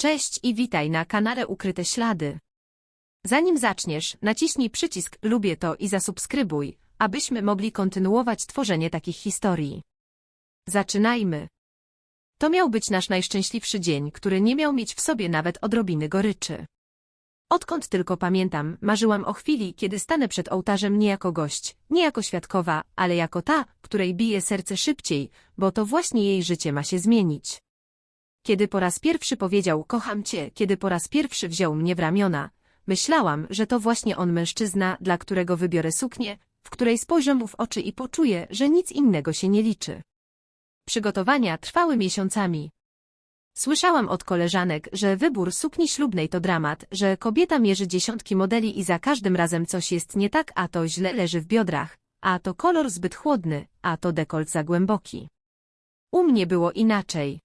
Cześć i witaj na kanale Ukryte Ślady. Zanim zaczniesz, naciśnij przycisk Lubię to i zasubskrybuj, abyśmy mogli kontynuować tworzenie takich historii. Zaczynajmy. To miał być nasz najszczęśliwszy dzień, który nie miał mieć w sobie nawet odrobiny goryczy. Odkąd tylko pamiętam, marzyłam o chwili, kiedy stanę przed ołtarzem nie jako gość, nie jako świadkowa, ale jako ta, której bije serce szybciej, bo to właśnie jej życie ma się zmienić. Kiedy po raz pierwszy powiedział kocham cię, kiedy po raz pierwszy wziął mnie w ramiona, myślałam, że to właśnie on mężczyzna, dla którego wybiorę suknię, w której spojrzę mu w oczy i poczuję, że nic innego się nie liczy. Przygotowania trwały miesiącami. Słyszałam od koleżanek, że wybór sukni ślubnej to dramat, że kobieta mierzy dziesiątki modeli i za każdym razem coś jest nie tak, a to źle leży w biodrach, a to kolor zbyt chłodny, a to dekolt za głęboki. U mnie było inaczej.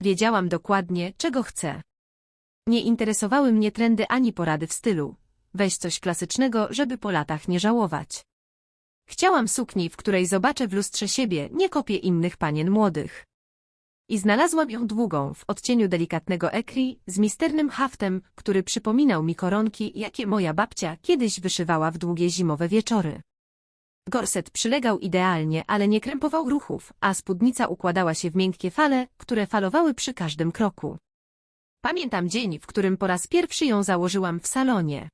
Wiedziałam dokładnie, czego chcę. Nie interesowały mnie trendy ani porady w stylu. Weź coś klasycznego, żeby po latach nie żałować. Chciałam sukni, w której zobaczę w lustrze siebie, nie kopię innych panien młodych. I znalazłam ją długą, w odcieniu delikatnego ekri, z misternym haftem, który przypominał mi koronki, jakie moja babcia kiedyś wyszywała w długie zimowe wieczory. Gorset przylegał idealnie, ale nie krępował ruchów, a spódnica układała się w miękkie fale, które falowały przy każdym kroku. Pamiętam dzień, w którym po raz pierwszy ją założyłam w salonie.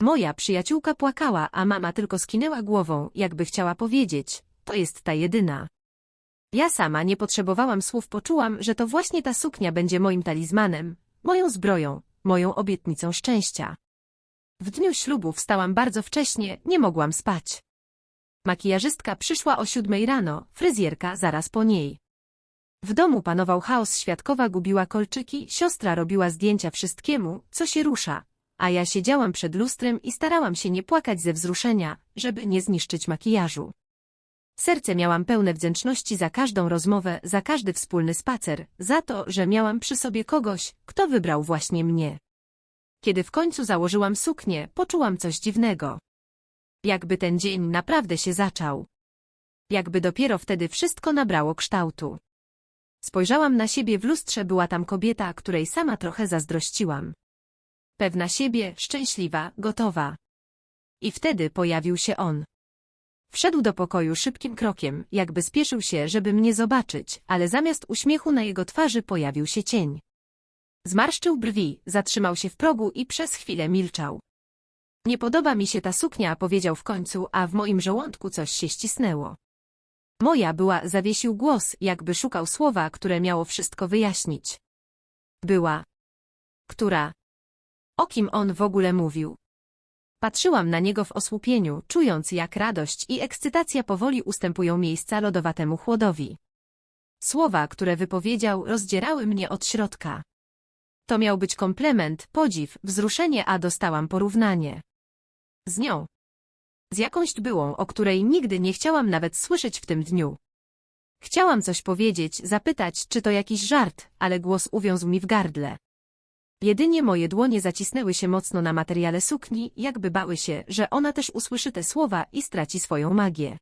Moja przyjaciółka płakała, a mama tylko skinęła głową, jakby chciała powiedzieć, to jest ta jedyna. Ja sama nie potrzebowałam słów, poczułam, że to właśnie ta suknia będzie moim talizmanem, moją zbroją, moją obietnicą szczęścia. W dniu ślubu wstałam bardzo wcześnie, nie mogłam spać. Makijażystka przyszła o siódmej rano, fryzjerka zaraz po niej. W domu panował chaos, świadkowa gubiła kolczyki, siostra robiła zdjęcia wszystkiemu, co się rusza, a ja siedziałam przed lustrem i starałam się nie płakać ze wzruszenia, żeby nie zniszczyć makijażu. Serce miałam pełne wdzięczności za każdą rozmowę, za każdy wspólny spacer, za to, że miałam przy sobie kogoś, kto wybrał właśnie mnie. Kiedy w końcu założyłam suknię, poczułam coś dziwnego. Jakby ten dzień naprawdę się zaczął. Jakby dopiero wtedy wszystko nabrało kształtu. Spojrzałam na siebie w lustrze, była tam kobieta, której sama trochę zazdrościłam. Pewna siebie, szczęśliwa, gotowa. I wtedy pojawił się on. Wszedł do pokoju szybkim krokiem, jakby spieszył się, żeby mnie zobaczyć, ale zamiast uśmiechu na jego twarzy pojawił się cień. Zmarszczył brwi, zatrzymał się w progu i przez chwilę milczał. Nie podoba mi się ta suknia, powiedział w końcu, a w moim żołądku coś się ścisnęło. Moja była, zawiesił głos, jakby szukał słowa, które miało wszystko wyjaśnić. Była. Która? O kim on w ogóle mówił? Patrzyłam na niego w osłupieniu, czując jak radość i ekscytacja powoli ustępują miejsca lodowatemu chłodowi. Słowa, które wypowiedział, rozdzierały mnie od środka. To miał być komplement, podziw, wzruszenie, a dostałam porównanie. Z nią. Z jakąś byłą, o której nigdy nie chciałam nawet słyszeć w tym dniu. Chciałam coś powiedzieć, zapytać, czy to jakiś żart, ale głos uwiązł mi w gardle. Jedynie moje dłonie zacisnęły się mocno na materiale sukni, jakby bały się, że ona też usłyszy te słowa i straci swoją magię.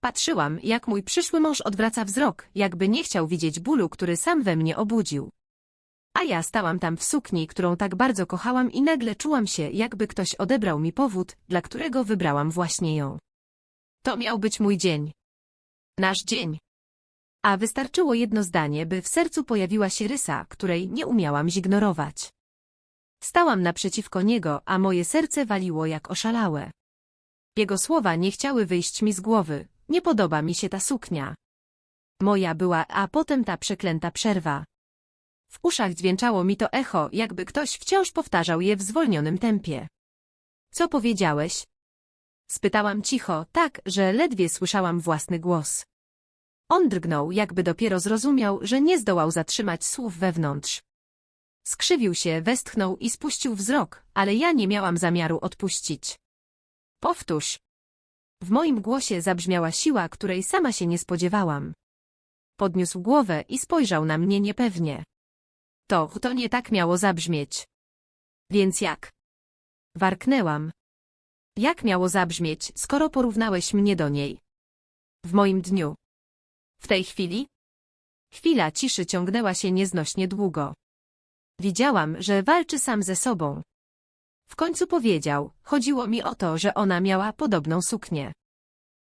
Patrzyłam, jak mój przyszły mąż odwraca wzrok, jakby nie chciał widzieć bólu, który sam we mnie obudził. A ja stałam tam w sukni, którą tak bardzo kochałam i nagle czułam się, jakby ktoś odebrał mi powód, dla którego wybrałam właśnie ją. To miał być mój dzień. Nasz dzień. A wystarczyło jedno zdanie, by w sercu pojawiła się rysa, której nie umiałam zignorować. Stałam naprzeciwko niego, a moje serce waliło jak oszalałe. Jego słowa nie chciały wyjść mi z głowy, nie podoba mi się ta suknia. Moja była, a potem ta przeklęta przerwa. W uszach dźwięczało mi to echo, jakby ktoś wciąż powtarzał je w zwolnionym tempie. Co powiedziałeś? Spytałam cicho, tak, że ledwie słyszałam własny głos. On drgnął, jakby dopiero zrozumiał, że nie zdołał zatrzymać słów wewnątrz. Skrzywił się, westchnął i spuścił wzrok, ale ja nie miałam zamiaru odpuścić. Powtórz. W moim głosie zabrzmiała siła, której sama się nie spodziewałam. Podniósł głowę i spojrzał na mnie niepewnie. To, to nie tak miało zabrzmieć. Więc jak? Warknęłam. Jak miało zabrzmieć, skoro porównałeś mnie do niej? W moim dniu. W tej chwili? Chwila ciszy ciągnęła się nieznośnie długo. Widziałam, że walczy sam ze sobą. W końcu powiedział, chodziło mi o to, że ona miała podobną suknię.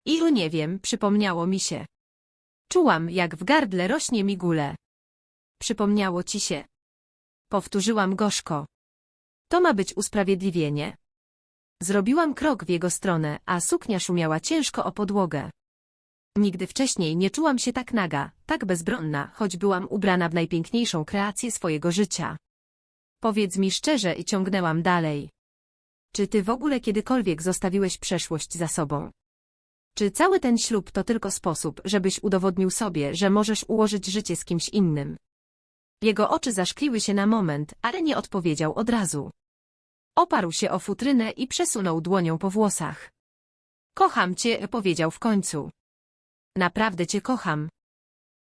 Ilu nie wiem, przypomniało mi się. Czułam, jak w gardle rośnie mi gule. Przypomniało ci się. Powtórzyłam gorzko. To ma być usprawiedliwienie. Zrobiłam krok w jego stronę, a suknia szumiała ciężko o podłogę. Nigdy wcześniej nie czułam się tak naga, tak bezbronna, choć byłam ubrana w najpiękniejszą kreację swojego życia. Powiedz mi szczerze i ciągnęłam dalej. Czy ty w ogóle kiedykolwiek zostawiłeś przeszłość za sobą? Czy cały ten ślub to tylko sposób, żebyś udowodnił sobie, że możesz ułożyć życie z kimś innym? Jego oczy zaszkliły się na moment, ale nie odpowiedział od razu. Oparł się o futrynę i przesunął dłonią po włosach. Kocham cię, powiedział w końcu. Naprawdę cię kocham.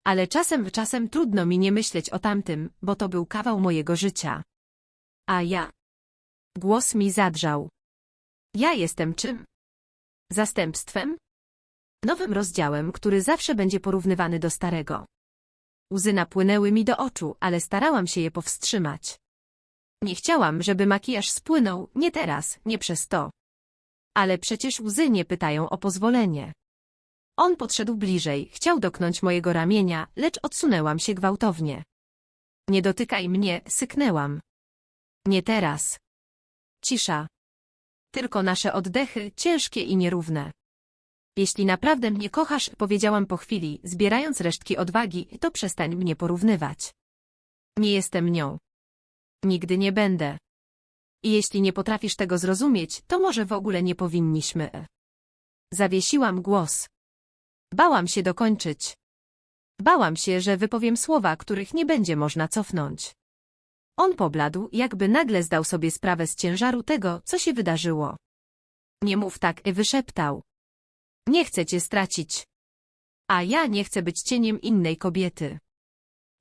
Ale czasem, czasem trudno mi nie myśleć o tamtym, bo to był kawał mojego życia. A ja. Głos mi zadrżał. Ja jestem czym? Zastępstwem? Nowym rozdziałem, który zawsze będzie porównywany do starego. Łzy napłynęły mi do oczu, ale starałam się je powstrzymać. Nie chciałam, żeby makijaż spłynął, nie teraz, nie przez to. Ale przecież łzy nie pytają o pozwolenie. On podszedł bliżej, chciał doknąć mojego ramienia, lecz odsunęłam się gwałtownie. Nie dotykaj mnie, syknęłam. Nie teraz. Cisza. Tylko nasze oddechy, ciężkie i nierówne. Jeśli naprawdę mnie kochasz, powiedziałam po chwili, zbierając resztki odwagi, to przestań mnie porównywać. Nie jestem nią. Nigdy nie będę. I jeśli nie potrafisz tego zrozumieć, to może w ogóle nie powinniśmy. Zawiesiłam głos. Bałam się dokończyć. Bałam się, że wypowiem słowa, których nie będzie można cofnąć. On pobladł, jakby nagle zdał sobie sprawę z ciężaru tego, co się wydarzyło. Nie mów tak, wyszeptał. Nie chcę cię stracić. A ja nie chcę być cieniem innej kobiety.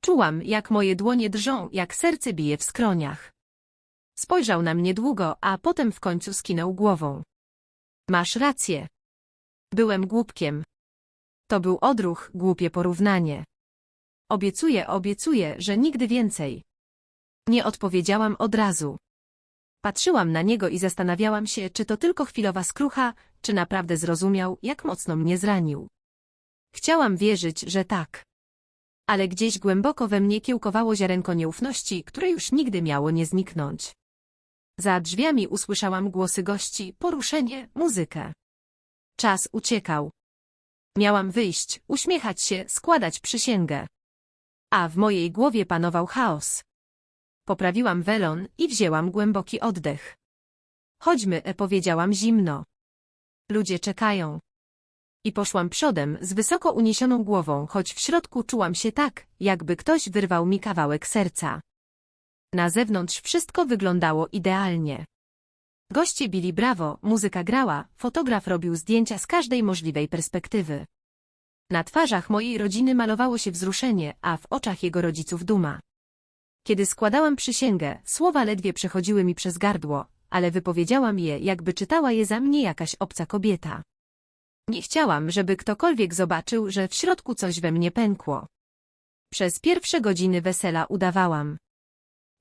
Czułam, jak moje dłonie drżą, jak serce bije w skroniach. Spojrzał na mnie długo, a potem w końcu skinął głową. Masz rację. Byłem głupkiem. To był odruch, głupie porównanie. Obiecuję, obiecuję, że nigdy więcej. Nie odpowiedziałam od razu. Patrzyłam na niego i zastanawiałam się, czy to tylko chwilowa skrucha, czy naprawdę zrozumiał, jak mocno mnie zranił. Chciałam wierzyć, że tak. Ale gdzieś głęboko we mnie kiełkowało ziarenko nieufności, które już nigdy miało nie zniknąć. Za drzwiami usłyszałam głosy gości, poruszenie, muzykę. Czas uciekał. Miałam wyjść, uśmiechać się, składać przysięgę. A w mojej głowie panował chaos. Poprawiłam welon i wzięłam głęboki oddech. Chodźmy, e, powiedziałam zimno. Ludzie czekają. I poszłam przodem z wysoko uniesioną głową, choć w środku czułam się tak, jakby ktoś wyrwał mi kawałek serca. Na zewnątrz wszystko wyglądało idealnie. Goście bili brawo, muzyka grała, fotograf robił zdjęcia z każdej możliwej perspektywy. Na twarzach mojej rodziny malowało się wzruszenie, a w oczach jego rodziców duma. Kiedy składałam przysięgę, słowa ledwie przechodziły mi przez gardło, ale wypowiedziałam je, jakby czytała je za mnie jakaś obca kobieta. Nie chciałam, żeby ktokolwiek zobaczył, że w środku coś we mnie pękło. Przez pierwsze godziny wesela udawałam.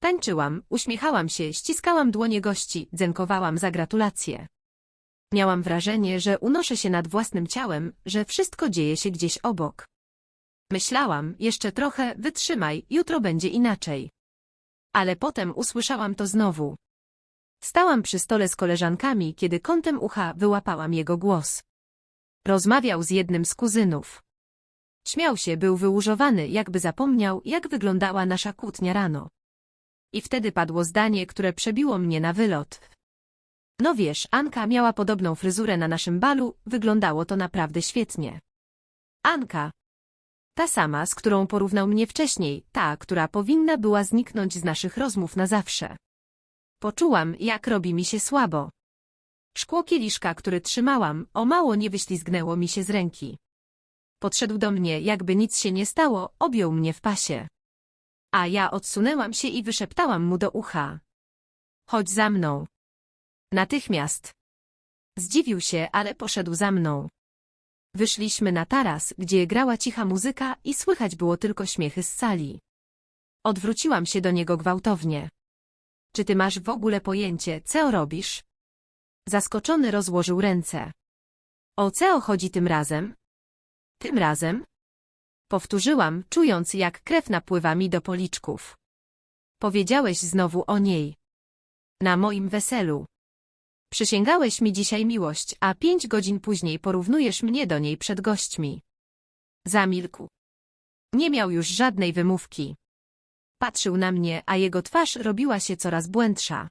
Tańczyłam, uśmiechałam się, ściskałam dłonie gości, dzękowałam za gratulacje. Miałam wrażenie, że unoszę się nad własnym ciałem, że wszystko dzieje się gdzieś obok. Myślałam, jeszcze trochę, wytrzymaj, jutro będzie inaczej. Ale potem usłyszałam to znowu. Stałam przy stole z koleżankami, kiedy kątem ucha wyłapałam jego głos. Rozmawiał z jednym z kuzynów. Śmiał się, był wyłużowany, jakby zapomniał, jak wyglądała nasza kłótnia rano. I wtedy padło zdanie, które przebiło mnie na wylot. No wiesz, Anka miała podobną fryzurę na naszym balu, wyglądało to naprawdę świetnie. Anka. Ta sama, z którą porównał mnie wcześniej, ta, która powinna była zniknąć z naszych rozmów na zawsze. Poczułam, jak robi mi się słabo. Szkło kieliszka, który trzymałam, o mało nie wyślizgnęło mi się z ręki. Podszedł do mnie, jakby nic się nie stało, objął mnie w pasie. A ja odsunęłam się i wyszeptałam mu do ucha. Chodź za mną. Natychmiast. Zdziwił się, ale poszedł za mną. Wyszliśmy na taras, gdzie grała cicha muzyka i słychać było tylko śmiechy z sali. Odwróciłam się do niego gwałtownie. Czy ty masz w ogóle pojęcie, co robisz? Zaskoczony rozłożył ręce. O co chodzi tym razem? Tym razem? Powtórzyłam, czując jak krew napływa mi do policzków. Powiedziałeś znowu o niej. Na moim weselu. Przysięgałeś mi dzisiaj miłość, a pięć godzin później porównujesz mnie do niej przed gośćmi. Zamilkł. Nie miał już żadnej wymówki. Patrzył na mnie, a jego twarz robiła się coraz błędsza.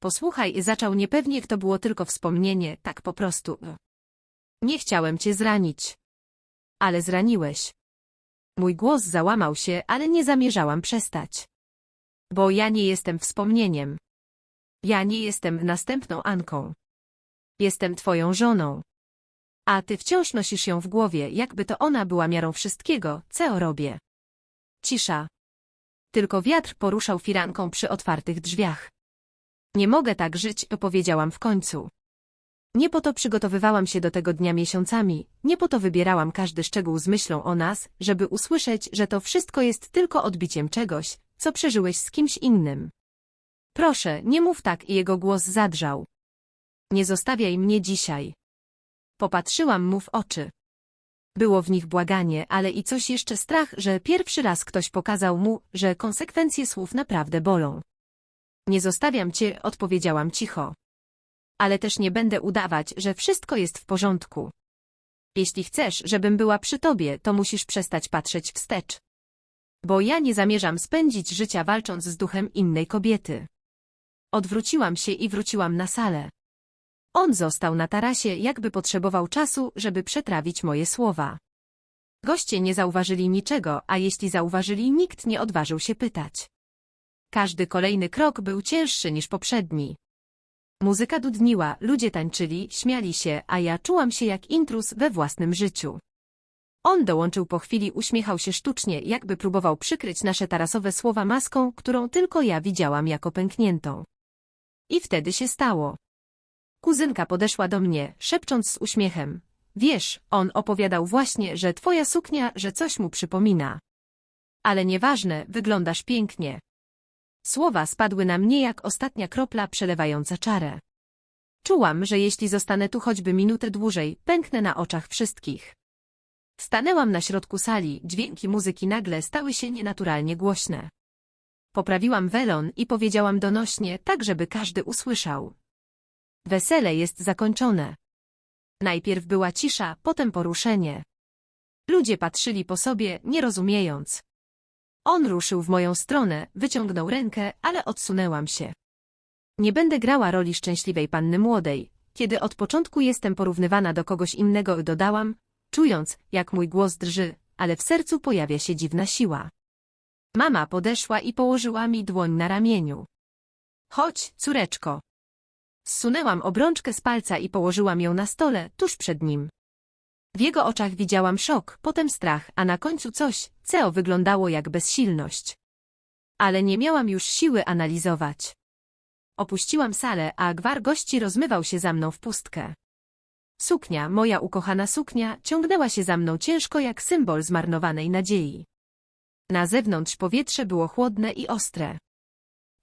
Posłuchaj, zaczął niepewnie, to było tylko wspomnienie, tak po prostu. Nie chciałem cię zranić. Ale zraniłeś. Mój głos załamał się, ale nie zamierzałam przestać. Bo ja nie jestem wspomnieniem. Ja nie jestem następną Anką. Jestem twoją żoną. A ty wciąż nosisz ją w głowie, jakby to ona była miarą wszystkiego, co robię. Cisza. Tylko wiatr poruszał firanką przy otwartych drzwiach. Nie mogę tak żyć, powiedziałam w końcu. Nie po to przygotowywałam się do tego dnia miesiącami, nie po to wybierałam każdy szczegół z myślą o nas, żeby usłyszeć, że to wszystko jest tylko odbiciem czegoś, co przeżyłeś z kimś innym. Proszę, nie mów tak i jego głos zadrżał. Nie zostawiaj mnie dzisiaj. Popatrzyłam mu w oczy. Było w nich błaganie, ale i coś jeszcze strach, że pierwszy raz ktoś pokazał mu, że konsekwencje słów naprawdę bolą. Nie zostawiam cię, odpowiedziałam cicho. Ale też nie będę udawać, że wszystko jest w porządku. Jeśli chcesz, żebym była przy tobie, to musisz przestać patrzeć wstecz. Bo ja nie zamierzam spędzić życia walcząc z duchem innej kobiety. Odwróciłam się i wróciłam na salę. On został na tarasie, jakby potrzebował czasu, żeby przetrawić moje słowa. Goście nie zauważyli niczego, a jeśli zauważyli, nikt nie odważył się pytać. Każdy kolejny krok był cięższy niż poprzedni. Muzyka dudniła, ludzie tańczyli, śmiali się, a ja czułam się jak intrus we własnym życiu. On dołączył po chwili, uśmiechał się sztucznie, jakby próbował przykryć nasze tarasowe słowa maską, którą tylko ja widziałam jako pękniętą. I wtedy się stało. Kuzynka podeszła do mnie, szepcząc z uśmiechem. Wiesz, on opowiadał właśnie, że twoja suknia, że coś mu przypomina. Ale nieważne, wyglądasz pięknie. Słowa spadły na mnie jak ostatnia kropla przelewająca czarę. Czułam, że jeśli zostanę tu choćby minutę dłużej, pęknę na oczach wszystkich. Stanęłam na środku sali, dźwięki muzyki nagle stały się nienaturalnie głośne. Poprawiłam welon i powiedziałam donośnie, tak żeby każdy usłyszał. Wesele jest zakończone. Najpierw była cisza, potem poruszenie. Ludzie patrzyli po sobie, nie rozumiejąc. On ruszył w moją stronę, wyciągnął rękę, ale odsunęłam się. Nie będę grała roli szczęśliwej panny młodej, kiedy od początku jestem porównywana do kogoś innego, dodałam, czując, jak mój głos drży, ale w sercu pojawia się dziwna siła. Mama podeszła i położyła mi dłoń na ramieniu. Chodź, córeczko. Zsunęłam obrączkę z palca i położyłam ją na stole, tuż przed nim. W jego oczach widziałam szok, potem strach, a na końcu coś, co wyglądało jak bezsilność. Ale nie miałam już siły analizować. Opuściłam salę, a gwar gości rozmywał się za mną w pustkę. Suknia, moja ukochana suknia, ciągnęła się za mną ciężko jak symbol zmarnowanej nadziei. Na zewnątrz powietrze było chłodne i ostre.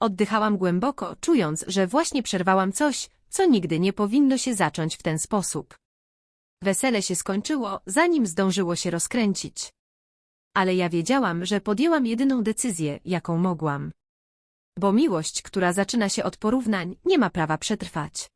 Oddychałam głęboko, czując, że właśnie przerwałam coś, co nigdy nie powinno się zacząć w ten sposób. Wesele się skończyło, zanim zdążyło się rozkręcić. Ale ja wiedziałam, że podjęłam jedyną decyzję, jaką mogłam. Bo miłość, która zaczyna się od porównań, nie ma prawa przetrwać.